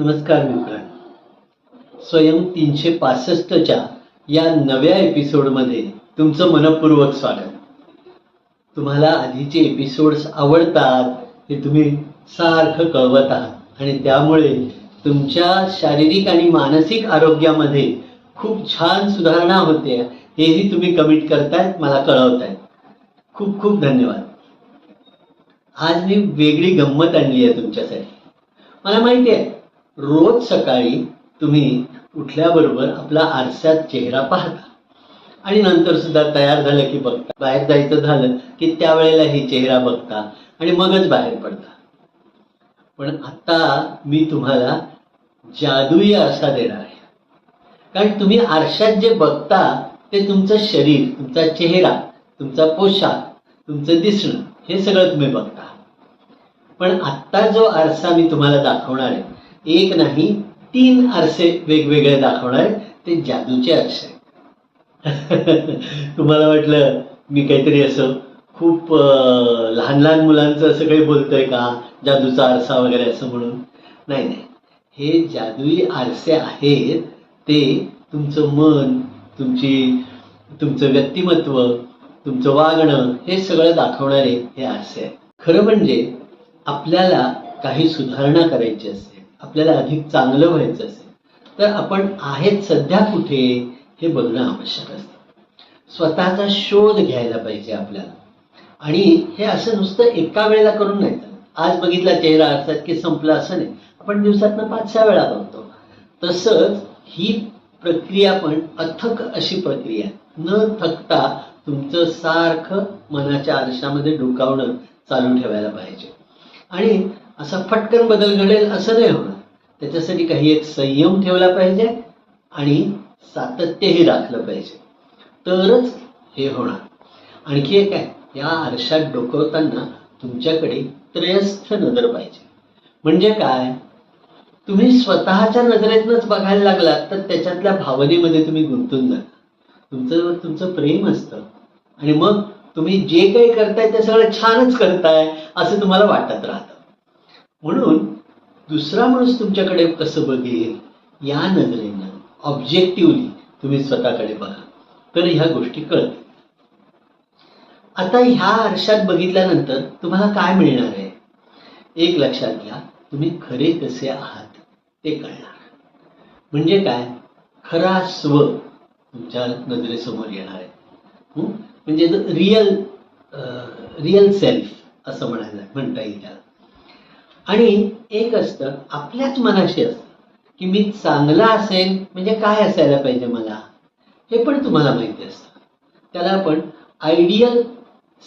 नमस्कार मित्रांनो. स्वयं तीनशे पासष्टच्या या नव्या एपिसोडमध्ये तुमचं मनपूर्वक स्वागत. तुम्हाला आधीचे एपिसोड्स आवडतात हे तुम्ही सारखं कळवत आहात. आणि त्यामुळे तुमच्या शारीरिक आणि मानसिक आरोग्यामध्ये खूप छान सुधारणा होते हेही तुम्ही कमिट करतायत मला कळवतायत. खूप खूप धन्यवाद. आज मी वेगळी गंमत आणली आहे तुमच्यासाठी. मला माहिती आहे रोज सकाळी तुम्ही उठल्याबरोबर आपला आरशात चेहरा पाहता. आणि नंतर सुद्धा तयार झालं की बघता. बाहेर जायचं झालं की त्यावेळेला ही चेहरा बघता आणि मगच बाहेर पडता. पण आता मी तुम्हाला जादुई आरसा देणार आहे. कारण तुम्ही आरशात जे बघता ते तुमचं शरीर तुमचा चेहरा तुमचा पोशाख तुमचं दिसणं हे सगळं तुम्ही बघता. पण आत्ता जो आरसा मी तुम्हाला दाखवणार आहे एक नाही तीन आरसे वेगवेगळे दाखवणार ते जादूचे आरसे तुम्हाला वाटलं मी काहीतरी असं खूप लहान लहान मुलांचं असं काही बोलतोय का? जादूचा आरसा वगैरे असं म्हणून. नाही नाही. हे जादुई आरसे आहेत ते तुमचं मन तुमची तुमचं व्यक्तिमत्व तुमचं वागणं हे सगळं दाखवणारे हे आरसे आहेत. खरं म्हणजे आपल्याला काही सुधारणा करायची असते. आपल्याला अधिक चांगलं व्हायचं असेल तर आपण आहेत सध्या कुठे हे बघणं आवश्यक असतं. स्वतःचा शोध घ्यायला पाहिजे आपल्याला. आणि हे असं नुसतं एका वेळेला करून नाही आज बघितला चेहरा असतात की संपला असं नाही. आपण दिवसातनं पाच सहा वेळा बघतो. तसंच ही प्रक्रिया पण अथक अशी प्रक्रिया आहे. न थकता तुमचं सारखं मनाच्या आरशामध्ये डोकावणं चालू ठेवायला पाहिजे. आणि असा फटकन बदल घडेल असं नाही होणार. त्याच्यासाठी काही एक संयम ठेवला पाहिजे आणि सातत्यही राखलं पाहिजे. तरच हे होणार. आणखी एक आहे या आरशात डोकवताना तुमच्याकडे त्रयस्थ नजर पाहिजे. म्हणजे काय? तुम्ही स्वतःच्या नजरेतनच बघायला लागलात तर त्याच्यातल्या भावनेमध्ये तुम्ही गुंतून जाता. तुमचं तुमचं प्रेम असतं. आणि मग तुम्ही जे काही करताय ते सगळं छानच करताय असं तुम्हाला वाटत राहतं. म्हणून दुसरा माणूस तुमच्याकडे कसं बघेल? या नजरेनं ऑब्जेक्टिव्हली तुम्ही स्वतःकडे बघा. तर ह्या गोष्टी कळतील. आता ह्या आरशात बघितल्यानंतर तुम्हाला काय मिळणार आहे? एक लक्षात घ्या तुम्ही खरे कसे आहात ते कळणार. म्हणजे काय? खरा स्व तुमच्या नजरेसमोर येणार आहे. म्हणजे रिअल रियल सेल्फ असं म्हणायला म्हणता येईल त्याला. आणि एक असतं आपल्याच मनाशी असतं की मी चांगला असेल म्हणजे काय असायला पाहिजे मला? हे पण तुम्हाला माहिती असतं. त्याला आपण आयडियल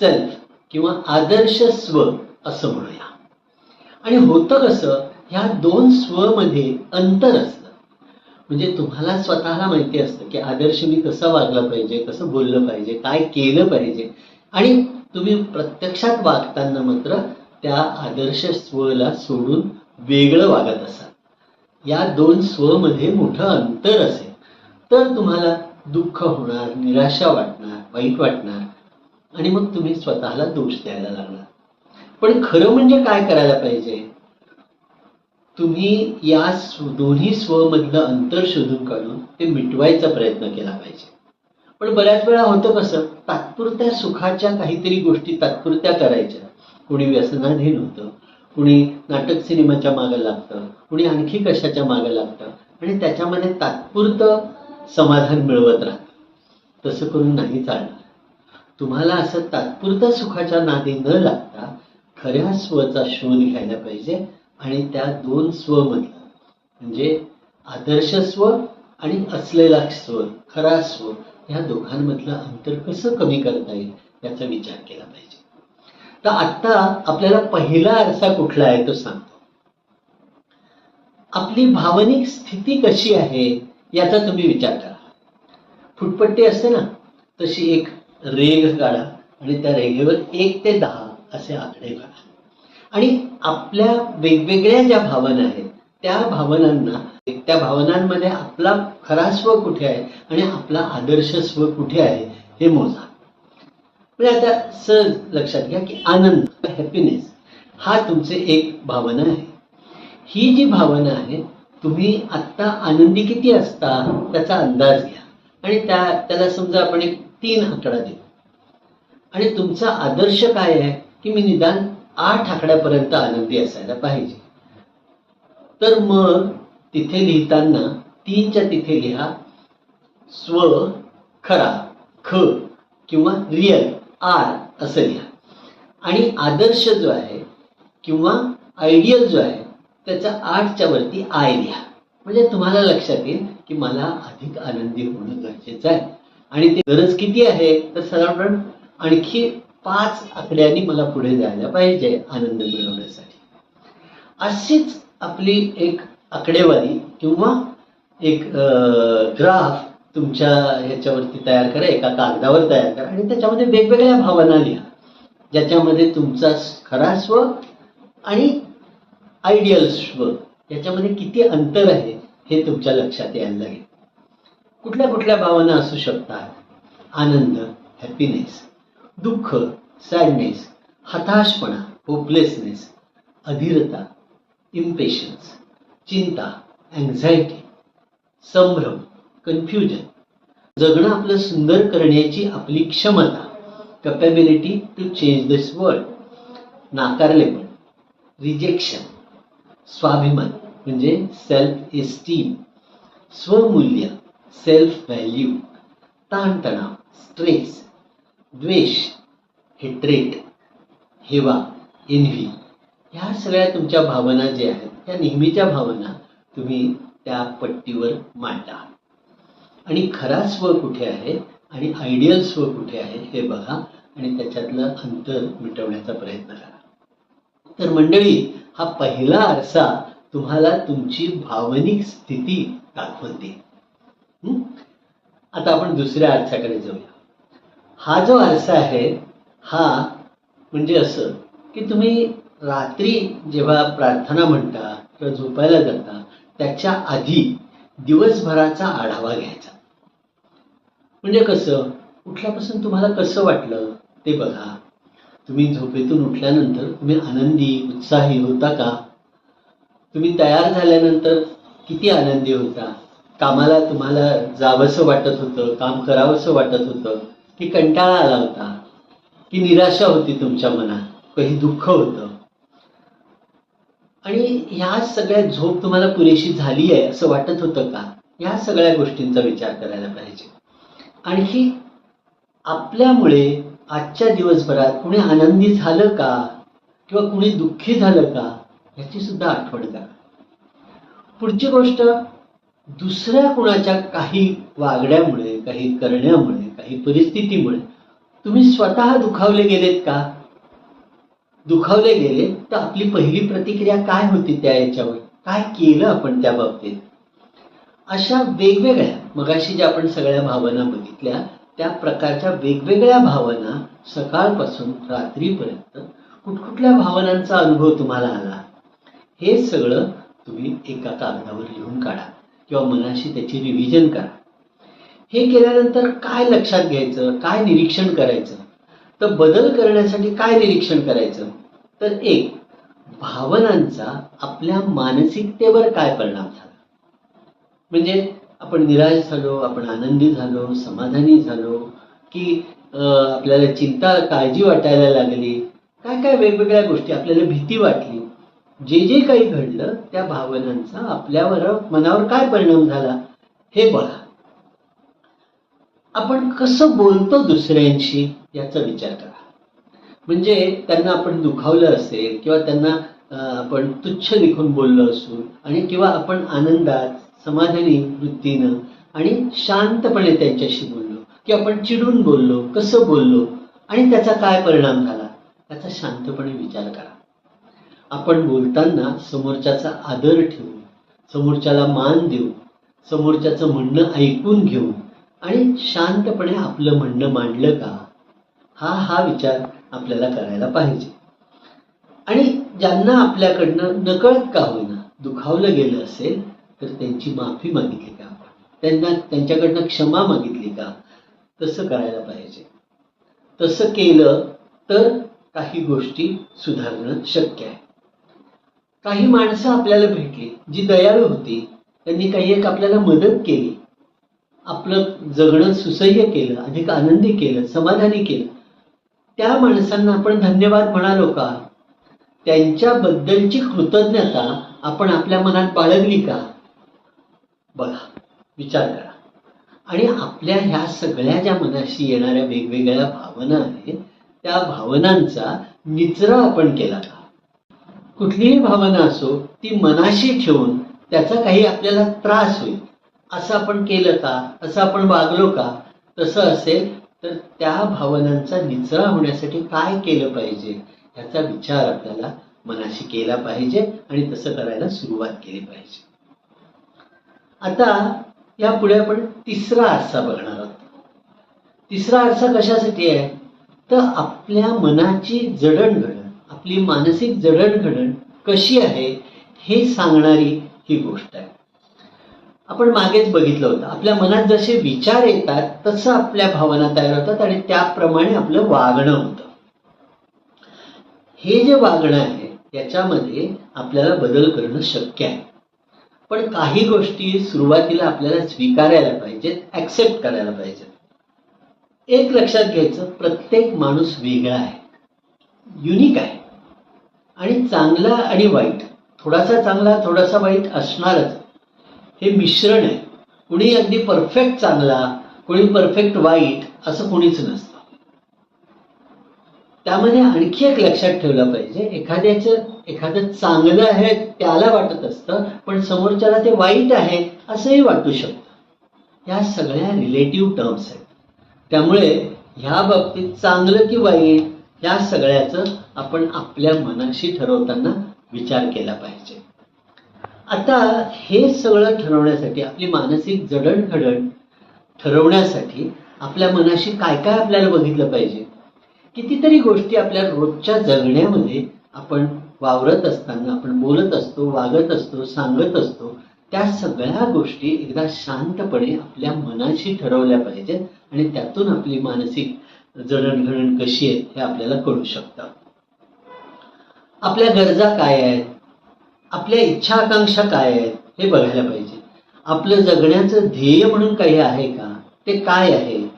सेल्फ किंवा आदर्श स्व असं म्हणूया. आणि होतं कसं ह्या दोन स्वमध्ये अंतर असतं. म्हणजे तुम्हाला स्वतःला माहिती असतं की आदर्श मी कसं वागलं पाहिजे कसं बोललं पाहिजे काय केलं पाहिजे. आणि तुम्ही प्रत्यक्षात वागताना मात्र त्या आदर्श स्वला सोडून वेगळं वागत असाल. या दोन स्वमध्ये मोठं अंतर असेल तर तुम्हाला दुःख होणार निराशा वाटणार वाईट वाटणार आणि मग तुम्ही स्वतःला दोष द्यायला लागणार. पण खरं म्हणजे काय करायला पाहिजे? तुम्ही या स्व- दोन्ही स्वमधलं अंतर शोधून काढून ते मिटवायचा प्रयत्न केला पाहिजे. पण बऱ्याच वेळा होतं कसं तात्पुरत्या सुखाच्या काहीतरी गोष्टी तात्पुरत्या करायच्या. कुणी व्यसनाधीन होतं कुणी नाटक सिनेमाच्या मागं लागतं कुणी आणखी कशाच्या मागं लागतं आणि त्याच्यामध्ये तात्पुरतं समाधान मिळवत राहतं. तसं करून नाही चालणार. तुम्हाला असं तात्पुरतं सुखाच्या नादी न लागता खऱ्या स्वचा शोध घ्यायला पाहिजे आणि त्या दोन स्वमधला. म्हणजे आदर्श स्व आणि असलेला स्व खरा स्व ह्या दोघांमधलं अंतर कसं कमी करता येईल याचा विचार केला पाहिजे. तर आत्ता आपल्याला पहिला आरसा कुठला आहे तो सांगतो. आपली भावनिक स्थिती कशी आहे याचा तुम्ही विचार करा. फुटपट्टी असते ना तशी एक रेघ काढा आणि त्या रेघेवर एक ते दहा असे आकडे काढा. आणि आपल्या वेगवेगळ्या ज्या भावना आहेत त्या भावनांना त्या भावनांमध्ये आपला खरा स्व कुठे आहे आणि आपला आदर्श स्व कुठे आहे हे मोजा. म्हणजे आता सहज लक्षात घ्या की आनंद हॅपीनेस हा तुमचे एक भावना आहे. ही जी भावना आहे तुम्ही आत्ता आनंदी किती असता त्याचा अंदाज घ्या. आणि त्या त्याला समजा आपण एक तीन आकडा देऊ. आणि तुमचा आदर्श काय आहे की मी निदान आठ आकड्यापर्यंत आनंदी असायला पाहिजे. तर मग तिथे लिहिताना तीनच्या तिथे लिहा स्व खरा ख किंवा रिअल आर असं लिहा. आणि आदर्श जो आहे किंवा आयडियल जो आहे त्याचा आठच्या वरती आय लिहा. म्हणजे तुम्हाला लक्षात येईल की मला अधिक आनंदी होणं गरजेचं आहे. आणि ते गरज किती आहे? तर साधारण आणखी पाच आकड्यांनी मला पुढे जायला पाहिजे आनंद मिळवण्यासाठी. अशीच आपली एक आकडेवारी किंवा एक ग्राफ तुमच्या ह्याच्यावरती तयार करा एका कागदावर तयार करा आणि त्याच्यामध्ये वेगवेगळ्या भावना लिहा ज्याच्यामध्ये तुमचा खरा स्व आणि आयडियल स्व याच्यामध्ये किती अंतर आहे हे तुमच्या लक्षात यायला लागेल. कुठल्या कुठल्या भावना असू शकतात? आनंद हॅपीनेस दुःख सॅडनेस हताशपणा होपलेसनेस अधीरता इम्पेशन्स चिंता अँझायटी संभ्रम कन्फ्युजन जगणं आपलं सुंदर करण्याची आपली क्षमता capability to change this world नाकारलेपण rejection स्वाभिमान म्हणजे सेल्फ इस्टीम स्वमूल्य सेल्फ व्हॅल्यू ताणतणाव स्ट्रेस द्वेष हेट्रेट हेवा एन्व्ही ह्या सगळ्या तुमच्या भावना ज्या आहेत त्या नेहमीच्या भावना तुम्ही त्या पट्टीवर मांडा. आणि खरा स्व कुठे आहे आणि आयडियल स्व कुठे आहे हे बघा आणि त्याच्यातलं अंतर मिटवण्याचा प्रयत्न करा. तर मंडळी हा पहिला आरसा तुम्हाला तुमची भावनिक स्थिती दाखवून देईल आता आपण दुसऱ्या आरशाकडे जाऊया. हा जो आरसा आहे हा म्हणजे असं की तुम्ही रात्री जेव्हा प्रार्थना म्हणता किंवा झोपायला जाता त्याच्या आधी दिवसभराचा आढावा घ्यायचा. म्हणजे कसं? उठल्यापासून तुम्हाला कसं वाटलं? ते बघा. तुम्ही झोपेतून उठल्यानंतर तुम्ही आनंदी उत्साही होता का? तुम्ही तयार झाल्यानंतर किती आनंदी होता? कामाला तुम्हाला जावंसं वाटत होतं काम करावंसं वाटत होतं की कंटाळा आला होता? की निराशा होती तुमच्या मनात? काही दुःख होतं? आणि ह्या सगळ्या झोप तुम्हाला पुरेशी झाली आहे असं वाटत होतं का? ह्या सगळ्या गोष्टींचा विचार करायला पाहिजे. आणखी आपल्यामुळे आजच्या दिवसभरात कुणी आनंदी झालं का? किंवा कुणी दुःखी झालं का? याची सुद्धा आठवण करा पुढची गोष्ट दुसऱ्या कुणाच्या काही वागण्यामुळे काही करण्यामुळे काही परिस्थितीमुळे तुम्ही स्वतः दुखावले गेलेत का? दुखावले गेले तर आपली पहिली प्रतिक्रिया काय होती त्या याच्यावर? काय केलं आपण त्या बाबतीत? अशा वेगवेगळ्या मगाशी ज्या आपण सगळ्या भावना बघितल्या त्या प्रकारच्या वेगवेगळ्या भावना सकाळपासून रात्रीपर्यंत कुठकुठल्या भावनांचा अनुभव तुम्हाला आला? हे सगळं तुम्ही एका कागदावर लिहून काढा किंवा मनाशी त्याची रिव्हिजन करा. हे केल्यानंतर काय लक्षात घ्यायचं? काय निरीक्षण करायचं? तर बदल करण्यासाठी काय निरीक्षण करायचं? तर एक भावनांचा आपल्या मानसिकतेवर काय परिणाम झाला? म्हणजे आपण निराश झालो आपण आनंदी झालो समाधानी झालो की आपल्याला चिंता काळजी वाटायला लागली. काय काय वेगवेगळ्या गोष्टी आपल्याला भीती वाटली. जे जे काही घडलं त्या भावनांचा आपल्यावर मनावर काय परिणाम झाला हे बघा. आपण कसं बोलतो दुसऱ्यांशी याचा विचार करा. म्हणजे त्यांना आपण दुखावलं असेल किंवा त्यांना आपण तुच्छ लिखून बोललो असू आणि किंवा आपण आनंदात समाधानी वृत्तीनं आणि शांतपणे त्यांच्याशी बोललो. की आपण चिडून बोललो कसं बोललो आणि त्याचा काय परिणाम झाला त्याचा शांतपणे विचार करा. आपण बोलताना समोरच्याचा आदर ठेवून समोरच्याला मान देऊन समोरच्याचं म्हणणं ऐकून घेऊन आणि शांतपणे आपलं म्हणणं मांडलं का हा हा विचार आपल्याला करायला पाहिजे. आणि ज्यांना आपल्याकडनं नकळत का होईना दुखावलं गेलं असेल तर त्यांची माफी मागितली का? त्यांना त्यांच्याकडनं क्षमा मागितली का? तसं करायला पाहिजे. तसं केलं तर काही गोष्टी सुधारणं शक्य आहे. काही माणसं आपल्याला भेटली जी दयाळू होती. त्यांनी काही एक आपल्याला मदत केली. आपलं जगणं सुसह्य केलं अधिक आनंदी केलं समाधानी केलं. त्या माणसांना आपण धन्यवाद म्हणालो का? त्यांच्याबद्दलची कृतज्ञता आपण आपल्या मनात बाळगली का? बघा विचार करा. आणि आपल्या ह्या सगळ्या ज्या मनाशी येणाऱ्या वेगवेगळ्या भावना आहेत त्या भावनांचा निचरा आपण केला का? कुठलीही भावना असो ती मनाशी ठेवून त्याचा काही आपल्याला त्रास होईल. असं आपण केलं का? असं आपण वागलो का? तसं असेल तर त्या भावनांचा निचरा होण्यासाठी काय केलं पाहिजे? याचा विचार आपल्याला मनाशी केला पाहिजे आणि तसं करायला सुरुवात केली पाहिजे. आता यापुढे आपण तिसरा आरसा बघणार आहोत. तिसरा आरसा कशासाठी आहे? तर आपल्या मनाची जडणघडण आपली मानसिक जडणघडण कशी आहे हे सांगणारी ही गोष्ट आहे. आपण मागेच बघितलं होतं. आपल्या मनात जसे विचार येतात तसं आपल्या भावना तयार होतात आणि त्याप्रमाणे आपलं वागणं होतं. हे जे वागणं आहे त्याच्यामध्ये आपल्याला बदल करणं शक्य आहे. पण काही गोष्टी सुरुवातीला आपल्याला स्वीकारायला पाहिजेत ऍक्सेप्ट करायला पाहिजेत. एक लक्षात घ्यायचं प्रत्येक माणूस वेगळा आहे. युनिक आहे. आणि चांगला आणि वाईट थोडासा चांगला थोडासा वाईट असणारच. हे मिश्रण आहे. कुणी अगदी परफेक्ट चांगला कुणी परफेक्ट वाईट असं कुणीच नसतं. त्यामध्ये आणखी एक लक्षात ठेवलं पाहिजे. एखाद्याचं एखादं चांगलं आहे त्याला वाटत असतं पण समोरच्याला ते वाईट आहे असंही वाटू शकतं. या सगळ्या रिलेटिव्ह टर्म्स आहेत. त्यामुळे ह्या बाबतीत चांगलं की वाईट या सगळ्याचं आपण आपल्या मनाशी ठरवताना विचार केला पाहिजे. आता हे सगळं ठरवण्यासाठी आपली मानसिक जडणघडण ठरवण्यासाठी आपल्या मनाशी काय काय आपल्याला बघितलं पाहिजे? कितीतरी गोष्टी आपल्या रोजच्या जगण्यामध्ये आपण वावरत असताना आपण बोलत असतो वागत असतो सांगत असतो त्या सगळ्या गोष्टी एकदा शांतपणे आपल्या मनाशी ठरवल्या पाहिजेत आणि त्यातून आपली मानसिक जडणघडण कशी आहे हे आपल्याला कळू शकतं. आपल्या गरजा काय आहेत? आपल्या इच्छा आकांक्षा काय आहेत? हे बघायला पाहिजे. आपलं जगण्याचं ध्येय म्हणून काही आहे का? ते काय आहे?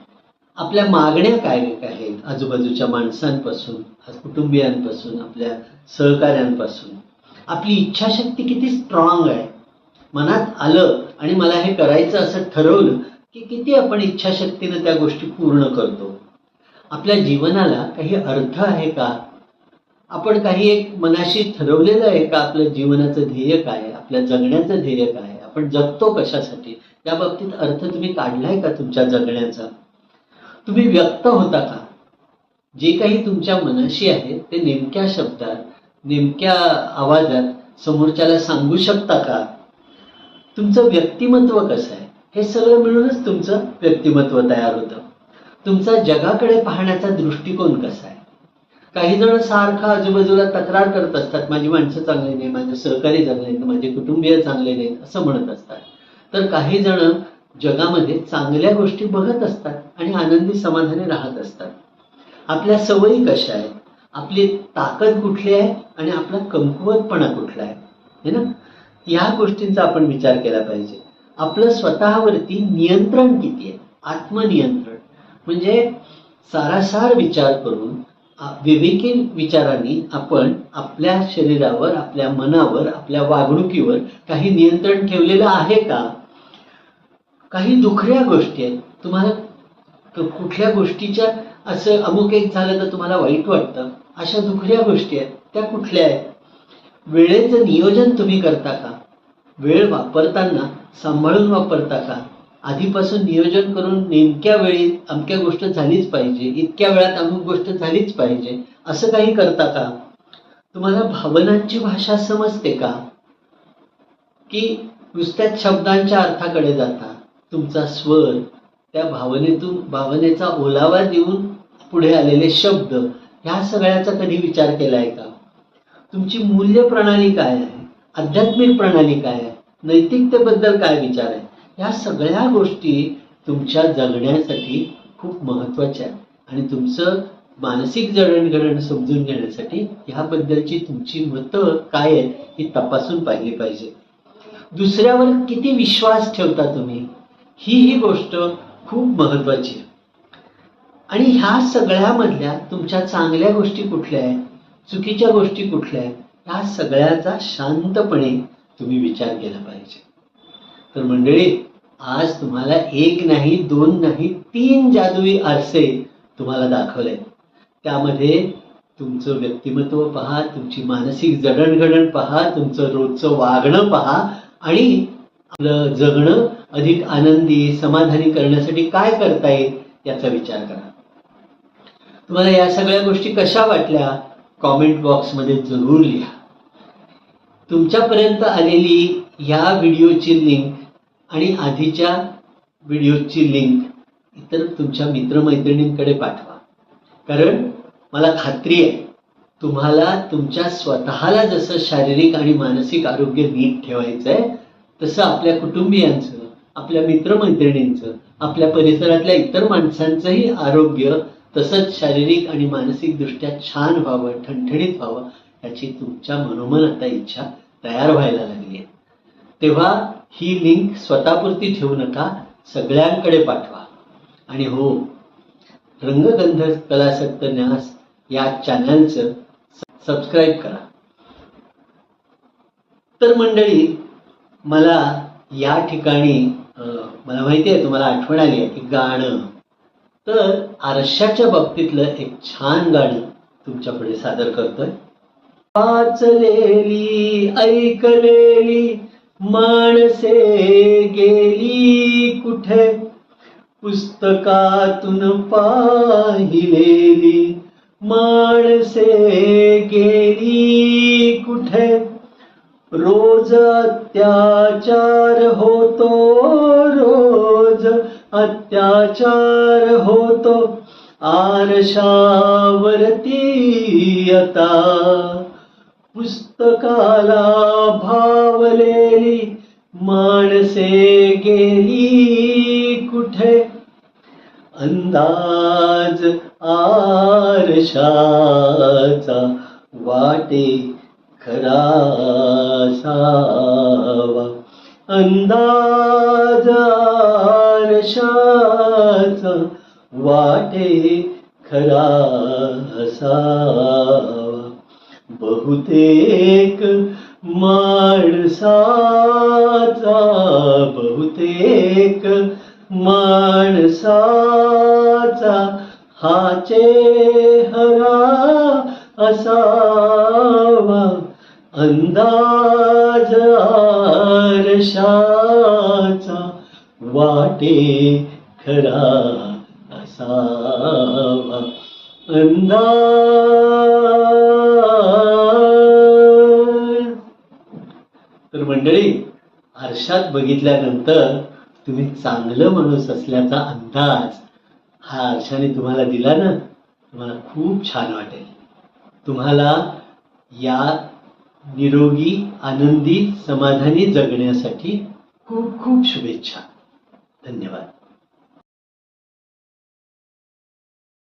आपल्या मागण्या काय आहेत? आजूबाजूच्या माणसांपासून कुटुंबियांपासून आपल्या सहकाऱ्यांपासून. आपली इच्छाशक्ती किती स्ट्रॉंग आहे. मनात आलं आणि मला हे करायचं असं ठरवलं की किती आपण इच्छाशक्तीनं त्या गोष्टी पूर्ण करतो. आपल्या जीवनाला काही अर्थ आहे का? आपण काही एक मनाशी ठरवलेलं आहे का? आपल्या जीवनाचं ध्येय काय आहे? आपल्या जगण्याचं ध्येय काय आहे? आपण जगतो कशासाठी? या बाबतीत अर्थ तुम्ही काढलाय का तुमच्या जगण्याचा? तुम्ही व्यक्त होता का? जे काही तुमच्या मनाशी आहे ते नेमक्या शब्दात नेमक्या आवाजात समोरच्याला सांगू शकता का? तुमचं व्यक्तिमत्व कसं आहे? हे सगळं मिळूनच तुमचं व्यक्तिमत्व तयार होतं. तुमचा जगाकडे पाहण्याचा दृष्टिकोन कसा आहे? काही जण सारखा आजूबाजूला तक्रार करत असतात माझी माणसं चांगली नाही माझे सहकारी चांगले नाहीत माझे कुटुंबीय चांगले नाहीत असं म्हणत असतात. तर काही जण जगामध्ये चांगल्या गोष्टी बघत असतात आणि आनंदी समाधानी राहत असतात. आपल्या सवयी कशा आहेत? आपली ताकद कुठली आहे आणि आपला कमकुवतपणा कुठला आहे? है ना? या गोष्टींचा आपण विचार केला पाहिजे. आपलं स्वतःवरती नियंत्रण किती आहे? आत्मनियंत्रण. म्हणजे सारासार विचार करून विवेकी विचारांनी आपण आपल्या शरीरावर आपल्या मनावर आपल्या वागणुकीवर काही नियंत्रण ठेवलेलं आहे का? काही दुखऱ्या गोष्टी आहेत. तुम्हाला कुठल्या गोष्टीच्या असं अमुक एक झालं तर तुम्हाला वाईट वाटतं. अशा दुखऱ्या गोष्टी आहेत. त्या कुठल्या आहेत? वेळेचं नियोजन तुम्ही करता का? वेळ वापरताना सांभाळून वापरता का? आधीपासून नियोजन करून नेमक्या वेळी अमक्या गोष्ट झालीच पाहिजे. इतक्या वेळात अमुक गोष्ट झालीच पाहिजे. असं काही करता का? तुम्हाला भावनांची भाषा समजते का? की नुसत्याच शब्दांच्या अर्थाकडे जाता. तुमचा स्वर त्या भावनेतून भावनेचा ओलावा देऊन पुढे आलेले शब्द ह्या सगळ्याचा कधी विचार केला आहे का? तुमची मूल्य प्रणाली काय आहे? आध्यात्मिक प्रणाली काय आहे? नैतिकतेबद्दल काय विचार आहे? ह्या सगळ्या गोष्टी तुमच्या जगण्यासाठी खूप महत्त्वाच्या आहेत. आणि तुमचं मानसिक जडणघडण समजून घेण्यासाठी ह्याबद्दलची तुमची मतं काय आहेत ही तपासून पाहिली पाहिजे. दुसऱ्यावर किती विश्वास ठेवता तुम्ही? ही ही गोष्ट खूप महत्वाची आहे. आणि ह्या सगळ्यामधल्या तुमच्या चांगल्या गोष्टी कुठल्या आहेत? चुकीच्या गोष्टी कुठल्या आहेत? ह्या सगळ्याचा शांतपणे तुम्ही विचार केला पाहिजे. तर मंडळी आज तुम्हाला एक नाही दोन नाही तीन जादुई आरसे तुम्हाला दाखवले त्यामध्ये तुमचं व्यक्तिमत्व पहा तुमची मानसिक जडणघडण पहा तुमचं रोजचं वागणं पहा आणि आपलं जगणं अधिक आनंदी समाधानी करण्यासाठी काय करता येईल याचा विचार करा. तुम्हाला या सगळ्या गोष्टी कशा वाटल्या कॉमेंट बॉक्समध्ये जरूर लिहा. तुमच्यापर्यंत आलेली या व्हिडिओची लिंक आणि आधीच्या व्हिडिओची लिंक इतर तुमच्या मित्रमैत्रिणींकडे पाठवा. कारण मला खात्री आहे तुम्हाला तुमच्या स्वतःला जसं शारीरिक आणि मानसिक आरोग्य नीट ठेवायचं आहे तसं आपल्या कुटुंबियांचं आपल्या मित्रमैत्रिणींचं आपल्या परिसरातल्या इतर माणसांचंही आरोग्य तसंच शारीरिक आणि मानसिक दृष्ट्या छान व्हावं ठणठणीत व्हावं याची तुमच्या मनोमन आता इच्छा तयार व्हायला लागली आहे तेव्हा ही लिंक स्वतःपुरती ठेवू नका सगळ्यांकडे पाठवा. आणि हो रंगगंध कलासक्त न्यास या चॅनलचं सबस्क्राईब करा. तर मंडळी मला या ठिकाणी मला माहिती आहे तुम्हाला आठवण आली आहे की गाणं. तर आरशाच्या बाबतीतलं एक छान गाणं तुमच्यापुढे सादर करतोय. वाचलेली ऐकलेली माणसे गेली कुठे? पुस्तकातून पाहिलेली माणसे गेली रोज अत्याचार होतो रोज अत्याचार होतो. आरशावरती आता पुस्तकाला भावलेली माणसे गेली कुठे? अंदाज आरशाचा वाटे खरा असावा अंदाज आरशाचा वाटे खरा असावा बहुतेक माणसाचा बहुतेक माणसाचा हा चेहरा असावा. अंदाज आरशाचा वाटे खरा असावा. तर मंडळी आरशात बघितल्यानंतर तुम्ही चांगलं माणूस असल्याचा अंदाज हा आरशाने तुम्हाला दिला ना तुम्हाला खूप छान वाटेल. तुम्हाला या निरोगी आनंदी समाधानी जगण्यासाठी खूप खूप शुभेच्छा. धन्यवाद.